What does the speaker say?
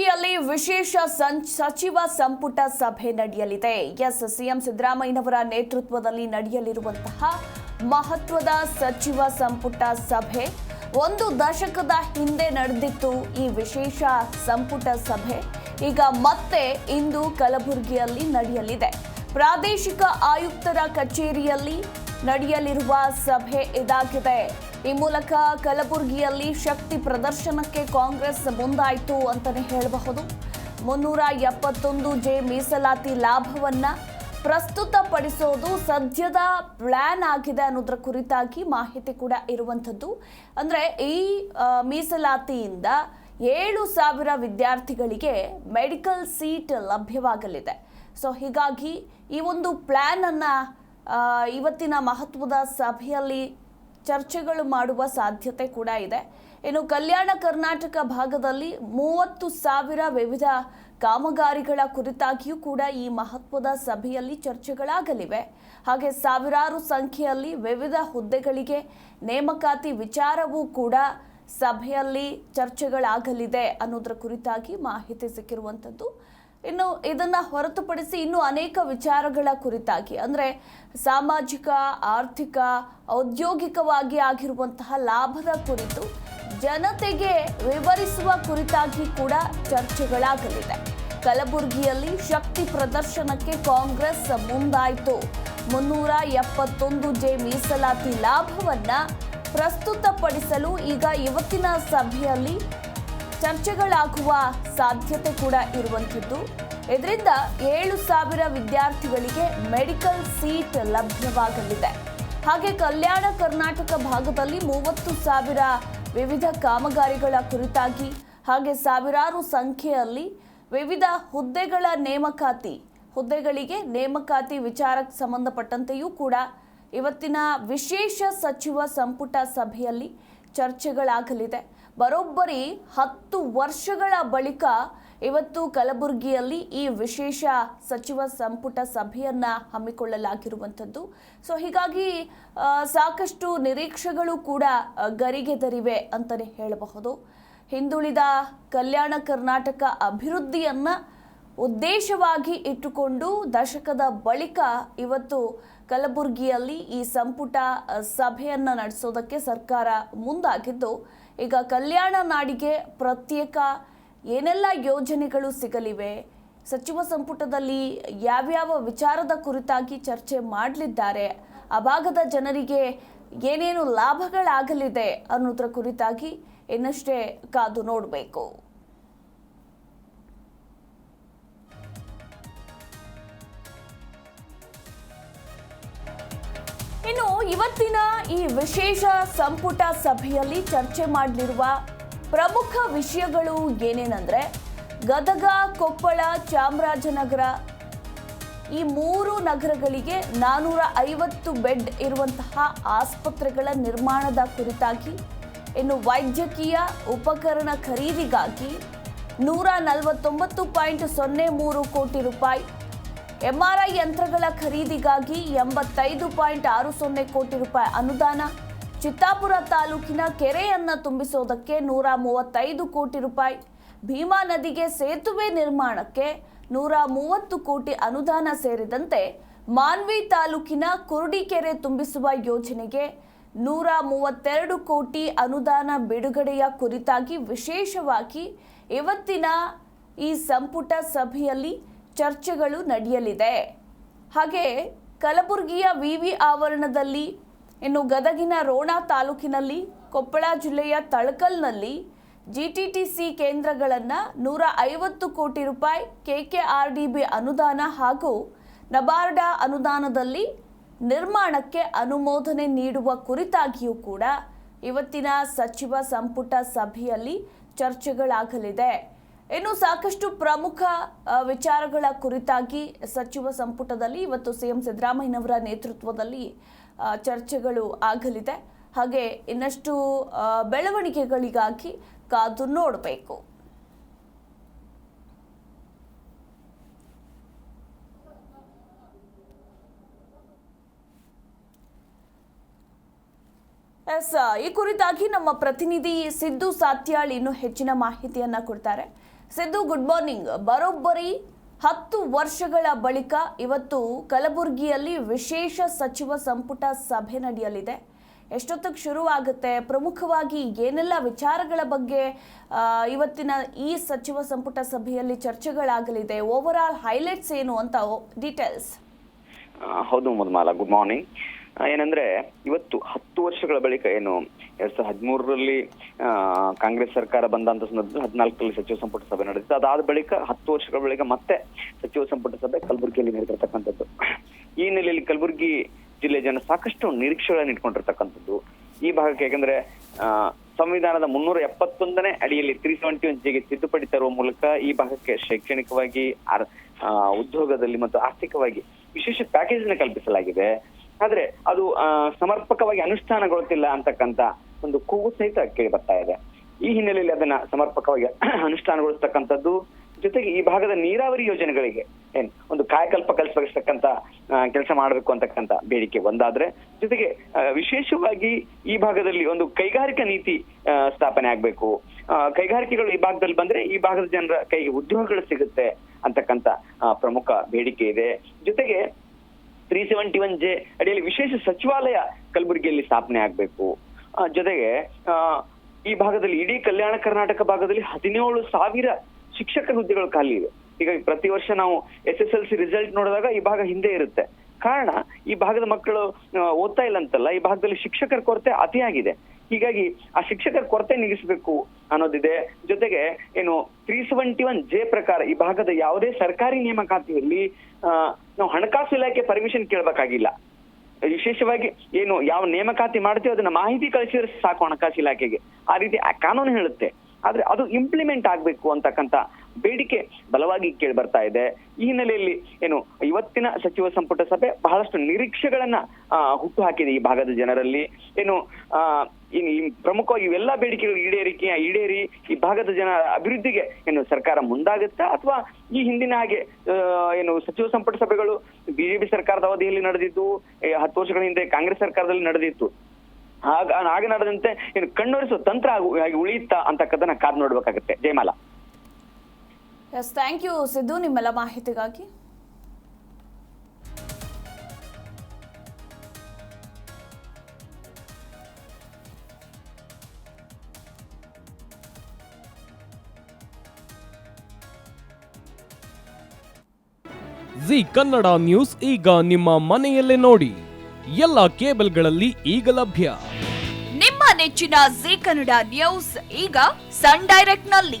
ಕಲಬುರಗಿಯಲ್ಲಿ ವಿಶೇಷ ಸಚಿವ ಸಂಪುಟ ಸಭೆ ನಡೆಯಲಿದೆ. ಎಸ್, ಸಿಎಂ ಸಿದ್ದರಾಮಯ್ಯನವರ ನೇತೃತ್ವದಲ್ಲಿ ನಡೆಯಲಿರುವಂತಹ ಮಹತ್ವದ ಸಚಿವ ಸಂಪುಟ ಸಭೆ. ಒಂದು ದಶಕದ ಹಿಂದೆ ನಡೆದಿತ್ತು ಈ ವಿಶೇಷ ಸಂಪುಟ ಸಭೆ. ಈಗ ಮತ್ತೆ ಇಂದು ಕಲಬುರಗಿಯಲ್ಲಿ ನಡೆಯಲಿದೆ. ಪ್ರಾದೇಶಿಕ ಆಯುಕ್ತರ ಕಚೇರಿಯಲ್ಲಿ ನಡೆಯಲಿರುವ ಸಭೆ ಇದಾಗಿದೆ. ಈ ಮೂಲಕ ಕಲಬುರಗಿಯಲ್ಲಿ ಶಕ್ತಿ ಪ್ರದರ್ಶನಕ್ಕೆ ಕಾಂಗ್ರೆಸ್ ಮುಂದಾಯಿತು ಅಂತಲೇ ಹೇಳಬಹುದು. ಮುನ್ನೂರ ಎಪ್ಪತ್ತೊಂದು ಜೆ ಮೀಸಲಾತಿ ಲಾಭವನ್ನ ಪ್ರಸ್ತುತಪಡಿಸೋದು ಸದ್ಯದ ಪ್ಲಾನ್ ಆಗಿದೆ ಅನ್ನೋದ್ರ ಕುರಿತಾಗಿ ಮಾಹಿತಿ ಕೂಡ ಇರುವಂಥದ್ದು. ಅಂದ್ರೆ ಈ ಮೀಸಲಾತಿಯಿಂದ ಏಳು ಸಾವಿರ ವಿದ್ಯಾರ್ಥಿಗಳಿಗೆ ಮೆಡಿಕಲ್ ಸೀಟ್ ಲಭ್ಯವಾಗಲಿದೆ. ಸೊ ಹೀಗಾಗಿ ಈ ಒಂದು ಪ್ಲಾನ್ ಅನ್ನ ಇವತ್ತಿನ ಮಹತ್ವದ ಸಭೆಯಲ್ಲಿ ಚರ್ಚೆಗಳು ಮಾಡುವ ಸಾಧ್ಯತೆ ಕೂಡ ಇದೆ. ಇನ್ನು ಕಲ್ಯಾಣ ಕರ್ನಾಟಕ ಭಾಗದಲ್ಲಿ ಮೂವತ್ತು ಸಾವಿರ ವಿವಿಧ ಕಾಮಗಾರಿಗಳ ಕುರಿತಾಗಿಯೂ ಕೂಡ ಈ ಮಹತ್ವದ ಸಭೆಯಲ್ಲಿ ಚರ್ಚೆಗಳಾಗಲಿವೆ. ಹಾಗೆ ಸಾವಿರಾರು ಸಂಖ್ಯೆಯಲ್ಲಿ ವಿವಿಧ ಹುದ್ದೆಗಳಿಗೆ ನೇಮಕಾತಿ ವಿಚಾರವೂ ಕೂಡ ಸಭೆಯಲ್ಲಿ ಚರ್ಚೆಗಳಾಗಲಿದೆ ಅನ್ನೋದರ ಕುರಿತಾಗಿ ಮಾಹಿತಿ ಸಿಕ್ಕಿರುವಂಥದ್ದು ಇನ್ನು ಇದನ್ನ ಹೊರತುಪಡಿಸಿ ಇನ್ನು ಅನೇಕ ವಿಚಾರಗಳ ಕುರಿತಾಗಿ. ಅಂದ್ರೆ ಸಾಮಾಜಿಕ, ಆರ್ಥಿಕ, ಔದ್ಯೋಗಿಕವಾಗಿ ಆಗಿರುವಂತಹ ಲಾಭದ ಕುರಿತು ಜನತೆಗೆ ವಿವರಿಸುವ ಕುರಿತಾಗಿ ಕೂಡ ಚರ್ಚೆಗಳಾಗಲಿದೆ. ಕಲಬುರಗಿಯಲ್ಲಿ ಶಕ್ತಿ ಪ್ರದರ್ಶನಕ್ಕೆ ಕಾಂಗ್ರೆಸ್ ಮುಂದಾಯಿತು. ಮುನ್ನೂರ ಎಪ್ಪತ್ತೊಂದು ಜೆ ಮೀಸಲಾತಿ ಲಾಭವನ್ನ ಪ್ರಸ್ತುತಪಡಿಸಲು ಈಗ ಇವತ್ತಿನ ಸಭೆಯಲ್ಲಿ ಚರ್ಚೆಗಳಾಗುವ ಸಾಧ್ಯತೆ ಕೂಡ ಇರುವಂಥದ್ದು. ಇದರಿಂದ ಏಳು ಸಾವಿರ ವಿದ್ಯಾರ್ಥಿಗಳಿಗೆ ಮೆಡಿಕಲ್ ಸೀಟ್ ಲಭ್ಯವಾಗಲಿದೆ. ಹಾಗೆ ಕಲ್ಯಾಣ ಕರ್ನಾಟಕ ಭಾಗದಲ್ಲಿ ಮೂವತ್ತು ಸಾವಿರ ವಿವಿಧ ಕಾಮಗಾರಿಗಳ ಕುರಿತಾಗಿ ಹಾಗೆ ಸಾವಿರಾರು ಸಂಖ್ಯೆಯಲ್ಲಿ ವಿವಿಧ ಹುದ್ದೆಗಳ ನೇಮಕಾತಿ, ಹುದ್ದೆಗಳಿಗೆ ನೇಮಕಾತಿ ವಿಚಾರಕ್ಕೆ ಸಂಬಂಧಪಟ್ಟಂತೆಯೂ ಕೂಡ ಇವತ್ತಿನ ವಿಶೇಷ ಸಚಿವ ಸಂಪುಟ ಸಭೆಯಲ್ಲಿ ಚರ್ಚೆಗಳಾಗಲಿದೆ. ಬರೋಬ್ಬರಿ ಹತ್ತು ವರ್ಷಗಳ ಬಳಿಕ ಇವತ್ತು ಕಲಬುರಗಿಯಲ್ಲಿ ಈ ವಿಶೇಷ ಸಚಿವ ಸಂಪುಟ ಸಭೆಯನ್ನ ಹಮ್ಮಿಕೊಳ್ಳಲಾಗಿರುವಂಥದ್ದು. ಸೊ ಹೀಗಾಗಿ ಸಾಕಷ್ಟು ನಿರೀಕ್ಷೆಗಳು ಕೂಡ ಗರಿಗೆದರಿವೆ ಅಂತಲೇ ಹೇಳಬಹುದು. ಹಿಂದುಳಿದ ಕಲ್ಯಾಣ ಕರ್ನಾಟಕ ಅಭಿವೃದ್ಧಿಯನ್ನ ಉದ್ದೇಶವಾಗಿ ಇಟ್ಟುಕೊಂಡು ದಶಕದ ಬಳಿಕ ಇವತ್ತು ಕಲಬುರಗಿಯಲ್ಲಿ ಈ ಸಂಪುಟ ಸಭೆಯನ್ನು ನಡೆಸೋದಕ್ಕೆ ಸರ್ಕಾರ ಮುಂದಾಗಿದ್ದು ಈಗ ಕಲ್ಯಾಣ ನಾಡಿಗೆ ಪ್ರತ್ಯೇಕ ಏನೆಲ್ಲ ಯೋಜನೆಗಳು ಸಿಗಲಿವೆ? ಸಚಿವ ಸಂಪುಟದಲ್ಲಿ ಯಾವ್ಯಾವ ವಿಚಾರದ ಕುರಿತಾಗಿ ಚರ್ಚೆ ಮಾಡಲಿದ್ದಾರೆ? ಆ ಭಾಗದ ಜನರಿಗೆ ಏನೇನು ಲಾಭಗಳಾಗಲಿದೆ ಅನ್ನೋದ್ರ ಕುರಿತಾಗಿ ಇನ್ನಷ್ಟೇ ಕಾದು ನೋಡಬೇಕು. ಇನ್ನು ಇವತ್ತಿನ ಈ ವಿಶೇಷ ಸಂಪುಟ ಸಭೆಯಲ್ಲಿ ಚರ್ಚೆ ಮಾಡಲಿರುವ ಪ್ರಮುಖ ವಿಷಯಗಳು ಏನೇನಂದ್ರೆ ಗದಗ, ಕೊಪ್ಪಳ, ಚಾಮರಾಜನಗರ. ಈ ಮೂರು ನಗರಗಳಿಗೆ ನಾನೂರ ಐವತ್ತು ಬೆಡ್ ಇರುವಂತಹ ಆಸ್ಪತ್ರೆಗಳ ನಿರ್ಮಾಣದ ಕುರಿತಾಗಿ, ಇನ್ನು ವೈದ್ಯಕೀಯ ಉಪಕರಣ ಖರೀದಿಗಾಗಿ ನೂರ ನಲವತ್ತೊಂಬತ್ತು ಪಾಯಿಂಟ್ ಸೊನ್ನೆ ಮೂರು ಕೋಟಿ ರೂಪಾಯಿ ಎಂಆರ್ಐ ಯಂತ್ರಗಳ ಖರೀದಿಗಾಗಿ ಎಂಬತ್ತೈದು ಪಾಯಿಂಟ್ ಆರು ಸೊನ್ನೆ ಕೋಟಿ ರೂಪಾಯಿ ಅನುದಾನ. ಚಿತ್ತಾಪುರ ತಾಲೂಕಿನ ಕೆರೆಯನ್ನು ತುಂಬಿಸೋದಕ್ಕೆ ನೂರ ಮೂವತ್ತೈದು ಕೋಟಿ ರೂಪಾಯಿ. ಭೀಮಾ ನದಿಗೆ ಸೇತುವೆ ನಿರ್ಮಾಣಕ್ಕೆ ನೂರ ಮೂವತ್ತು ಕೋಟಿ ಅನುದಾನ ಸೇರಿದಂತೆ ಮಾನ್ವಿ ತಾಲೂಕಿನ ಕುರುಡಿಕೆರೆ ತುಂಬಿಸುವ ಯೋಜನೆಗೆ ನೂರ ಮೂವತ್ತೆರಡು ಕೋಟಿ ಅನುದಾನ ಬಿಡುಗಡೆಯ ಕುರಿತಾಗಿ ವಿಶೇಷವಾಗಿ ಇವತ್ತಿನ ಈ ಸಂಪುಟ ಸಭೆಯಲ್ಲಿ ಚರ್ಚೆಗಳು ನಡೆಯಲಿದೆ. ಹಾಗೆ ಕಲಬುರಗಿಯ ವಿವಿ ಆವರಣದಲ್ಲಿ, ಇನ್ನು ಗದಗಿನ ರೋಣ ತಾಲೂಕಿನಲ್ಲಿ, ಕೊಪ್ಪಳ ಜಿಲ್ಲೆಯ ತಳಕಲ್ನಲ್ಲಿ ಸಿ ಕೇಂದ್ರಗಳನ್ನು ನೂರ ಐವತ್ತು ಕೋಟಿ ರೂಪಾಯಿ K K R D B ಅನುದಾನ ಹಾಗೂ ನಬಾರ್ಡ ಅನುದಾನದಲ್ಲಿ ನಿರ್ಮಾಣಕ್ಕೆ ಅನುಮೋದನೆ ನೀಡುವ ಕುರಿತಾಗಿಯೂ ಕೂಡ ಇವತ್ತಿನ ಸಚಿವ ಸಂಪುಟ ಸಭೆಯಲ್ಲಿ ಚರ್ಚೆಗಳಾಗಲಿದೆ. ಇನ್ನು ಸಾಕಷ್ಟು ಪ್ರಮುಖ ವಿಚಾರಗಳ ಕುರಿತಾಗಿ ಸಚಿವ ಸಂಪುಟದಲ್ಲಿ ಇವತ್ತು ಸಿಎಂ ಸಿದ್ದರಾಮಯ್ಯನವರ ನೇತೃತ್ವದಲ್ಲಿ ಚರ್ಚೆಗಳು ಆಗಲಿದೆ. ಹಾಗೆ ಇನ್ನಷ್ಟು ಬೆಳವಣಿಗೆಗಳಿಗಾಗಿ ಕಾದು ನೋಡಬೇಕು. ಎಸ್ ಈ ಕುರಿತಾಗಿ ನಮ್ಮ ಪ್ರತಿನಿಧಿ ಸಿದ್ದು ಸಾತ್ಯಾಳ್ ಇನ್ನು ಹೆಚ್ಚಿನ ಮಾಹಿತಿಯನ್ನ ಕೊಡ್ತಾರೆ. ಸಿದ್ದು ಗುಡ್ ಮಾರ್ನಿಂಗ್ ಬರೋಬ್ಬರಿ ಹತ್ತು ವರ್ಷಗಳ ಬಳಿಕ ಇವತ್ತು ಕಲಬುರಗಿಯಲ್ಲಿ ವಿಶೇಷ ಸಚಿವ ಸಂಪುಟ ಸಭೆ ನಡೆಯಲಿದೆ. ಎಷ್ಟೊತ್ತಿಗೆ ಶುರುವಾಗುತ್ತೆ? ಪ್ರಮುಖವಾಗಿ ಏನೆಲ್ಲ ವಿಚಾರಗಳ ಬಗ್ಗೆ ಇವತ್ತಿನ ಈ ಸಚಿವ ಸಂಪುಟ ಸಭೆಯಲ್ಲಿ ಚರ್ಚೆಗಳಾಗಲಿದೆ? ಓವರ್ ಆಲ್ ಹೈಲೈಟ್ಸ್ ಏನು ಅಂತ ಡೀಟೇಲ್ಸ್ ಹೌದು ಮಧುಮಾಲ ಗುಡ್ ಮಾರ್ನಿಂಗ್ ಏನಂದ್ರೆ ಇವತ್ತು ಹತ್ತು ವರ್ಷಗಳ ಬಳಿಕ ಏನು, ಎರಡ್ ಸಾವಿರದ ಹದಿಮೂರರಲ್ಲಿ ಕಾಂಗ್ರೆಸ್ ಸರ್ಕಾರ ಬಂದಂತ ಸಂದರ್ಭದಲ್ಲಿ ಹದಿನಾಲ್ಕರಲ್ಲಿ ಸಚಿವ ಸಂಪುಟ ಸಭೆ ನಡೆದಿತ್ತು. ಅದಾದ ಬಳಿಕ ಹತ್ತು ವರ್ಷಗಳ ಬಳಿಕ ಮತ್ತೆ ಸಚಿವ ಸಂಪುಟ ಸಭೆ ಕಲಬುರಗಿಯಲ್ಲಿ ನಡೆದಿರ್ತಕ್ಕಂಥದ್ದು. ಈ ನೆಲೆಯಲ್ಲಿ ಕಲಬುರಗಿ ಜಿಲ್ಲೆ ಜನ ಸಾಕಷ್ಟು ನಿರೀಕ್ಷೆಗಳನ್ನ ಇಟ್ಕೊಂಡಿರ್ತಕ್ಕಂಥದ್ದು. ಈ ಭಾಗಕ್ಕೆ ಯಾಕಂದ್ರೆ ಸಂವಿಧಾನದ ಮುನ್ನೂರ ಎಪ್ಪತ್ತೊಂದನೇ ಅಡಿಯಲ್ಲಿ ತ್ರೀ ಸೆವೆಂಟಿ ಒನ್ ಜಿಗೆ ತಿದ್ದುಪಡಿ ತರುವ ಮೂಲಕ ಈ ಭಾಗಕ್ಕೆ ಶೈಕ್ಷಣಿಕವಾಗಿ ಉದ್ಯೋಗದಲ್ಲಿ ಮತ್ತು ಆರ್ಥಿಕವಾಗಿ ವಿಶೇಷ ಪ್ಯಾಕೇಜ್ನ ಕಲ್ಪಿಸಲಾಗಿದೆ. ಆದ್ರೆ ಅದು ಸಮರ್ಪಕವಾಗಿ ಅನುಷ್ಠಾನಗೊಳ್ತಿಲ್ಲ ಅಂತಕ್ಕಂತ ಒಂದು ಕೂಗು ಸಹಿತ ಕೇಳಿ ಬರ್ತಾ ಇದೆ. ಈ ಹಿನ್ನೆಲೆಯಲ್ಲಿ ಅದನ್ನ ಸಮರ್ಪಕವಾಗಿ ಅನುಷ್ಠಾನಗೊಳಿಸ್ತಕ್ಕಂಥದ್ದು, ಜೊತೆಗೆ ಈ ಭಾಗದ ನೀರಾವರಿ ಯೋಜನೆಗಳಿಗೆ ಏನ್, ಒಂದು ಕಾಯಕಲ್ಪ ಕಲ್ಪಿಸ್ತಕ್ಕಂತ ಕೆಲಸ ಮಾಡಬೇಕು ಅಂತಕ್ಕಂತ ಬೇಡಿಕೆ ಒಂದಾದ್ರೆ, ಜೊತೆಗೆ ವಿಶೇಷವಾಗಿ ಈ ಭಾಗದಲ್ಲಿ ಒಂದು ಕೈಗಾರಿಕಾ ನೀತಿ ಸ್ಥಾಪನೆ ಆಗ್ಬೇಕು. ಕೈಗಾರಿಕೆಗಳು ಈ ಭಾಗದಲ್ಲಿ ಬಂದ್ರೆ ಈ ಭಾಗದ ಜನರ ಕೈಗೆ ಉದ್ಯೋಗಗಳು ಸಿಗುತ್ತೆ ಅಂತಕ್ಕಂತ ಪ್ರಮುಖ ಬೇಡಿಕೆ ಇದೆ. ಜೊತೆಗೆ ತ್ರೀ ಸೆವೆಂಟಿ ಒನ್ ಜೆ ಅಡಿಯಲ್ಲಿ ವಿಶೇಷ ಸಚಿವಾಲಯ ಕಲಬುರಗಿಯಲ್ಲಿ ಸ್ಥಾಪನೆ ಆಗಬೇಕು. ಜೊತೆಗೆ ಈ ಭಾಗದಲ್ಲಿ ಇಡೀ ಕಲ್ಯಾಣ ಕರ್ನಾಟಕ ಭಾಗದಲ್ಲಿ ಹದಿನೇಳು ಸಾವಿರ ಶಿಕ್ಷಕ ಹುದ್ದೆಗಳು ಖಾಲಿ ಇವೆ. ಹೀಗಾಗಿ ಪ್ರತಿ ವರ್ಷ ನಾವು S S L C result ನೋಡಿದಾಗ ಈ ಭಾಗ ಹಿಂದೆ ಇರುತ್ತೆ. ಕಾರಣ, ಈ ಭಾಗದ ಮಕ್ಕಳು ಓದ್ತಾ ಇಲ್ಲ ಅಂತಲ್ಲ, ಈ ಭಾಗದಲ್ಲಿ ಶಿಕ್ಷಕರ ಕೊರತೆ ಅತಿಯಾಗಿದೆ. ಹೀಗಾಗಿ ಆ ಶಿಕ್ಷಕರ ಕೊರತೆ ನೀಗಿಸಬೇಕು ಅನ್ನೋದಿದೆ. ಜೊತೆಗೆ ಏನು ತ್ರೀ ಸೆವೆಂಟಿ ಒನ್ ಜೆ ಪ್ರಕಾರ ಈ ಭಾಗದ ಯಾವುದೇ ಸರ್ಕಾರಿ ನೇಮಕಾತಿಯಲ್ಲಿ ನಾವು ಹಣಕಾಸು ಇಲಾಖೆ ಪರ್ಮಿಷನ್ ಕೇಳಬೇಕಾಗಿಲ್ಲ. ವಿಶೇಷವಾಗಿ ಏನು ಯಾವ ನೇಮಕಾತಿ ಮಾಡ್ತೀವಿ ಅದನ್ನ ಮಾಹಿತಿ ಕಳಿಸಿದ್ರೆ ಸಾಕು ಹಣಕಾಸು ಇಲಾಖೆಗೆ. ಆ ರೀತಿ ಕಾನೂನು ಹೇಳುತ್ತೆ. ಆದ್ರೆ ಅದು ಇಂಪ್ಲಿಮೆಂಟ್ ಆಗ್ಬೇಕು ಅಂತಕ್ಕಂತ ಬೇಡಿಕೆ ಬಲವಾಗಿ ಕೇಳಿ ಬರ್ತಾ ಇದೆ. ಈ ಹಿನ್ನೆಲೆಯಲ್ಲಿ ಏನು, ಇವತ್ತಿನ ಸಚಿವ ಸಂಪುಟ ಸಭೆ ಬಹಳಷ್ಟು ನಿರೀಕ್ಷೆಗಳನ್ನ ಹುಟ್ಟು ಹಾಕಿದೆ ಈ ಭಾಗದ ಜನರಲ್ಲಿ. ಏನು, ಆ ಪ್ರಮುಖವಾಗಿ ಇವೆಲ್ಲ ಬೇಡಿಕೆಗಳು ಈಡೇರಿಕೆ ಈಡೇರಿ ಈ ಭಾಗದ ಜನ ಅಭಿವೃದ್ಧಿಗೆ ಏನು ಸರ್ಕಾರ ಮುಂದಾಗುತ್ತಾ ಅಥವಾ ಈ ಹಿಂದಿನ ಹಾಗೆ ಏನು ಸಚಿವ ಸಂಪುಟ ಸಭೆಗಳು ಬಿಜೆಪಿ ಸರ್ಕಾರದ ಅವಧಿಯಲ್ಲಿ ನಡೆದಿದ್ದು ಹತ್ತು ವರ್ಷಗಳ ಹಿಂದೆ ಕಾಂಗ್ರೆಸ್ ಸರ್ಕಾರದಲ್ಲಿ ನಡೆದಿತ್ತು. ಆಗ ಆಗ ನಡೆದಂತೆ ಏನು ಕಣ್ಣೊರೆಸುವ ತಂತ್ರ ಆಗಿ ಉಳಿಯುತ್ತಾ ಅಂತಕ್ಕದನ್ನ ಕಾದ್ ನೋಡ್ಬೇಕಾಗತ್ತೆ. Jayamala. Yes thank you Siddu ನಿಮ್ಮೆಲ್ಲ ಮಾಹಿತಿಗಾಗಿ. ಜಿ ಕನ್ನಡ ನ್ಯೂಸ್ ಈಗ ನಿಮ್ಮ ಮನೆಯಲ್ಲೇ ನೋಡಿ. ಎಲ್ಲ ಕೇಬಲ್ಗಳಲ್ಲಿ ಈಗ ಲಭ್ಯ. ನಿಮ್ಮ ನೆಚ್ಚಿನ ಜಿ ಕನ್ನಡ ನ್ಯೂಸ್ ಈಗ ಸನ್ ಡೈರೆಕ್ಟ್ನಲ್ಲಿ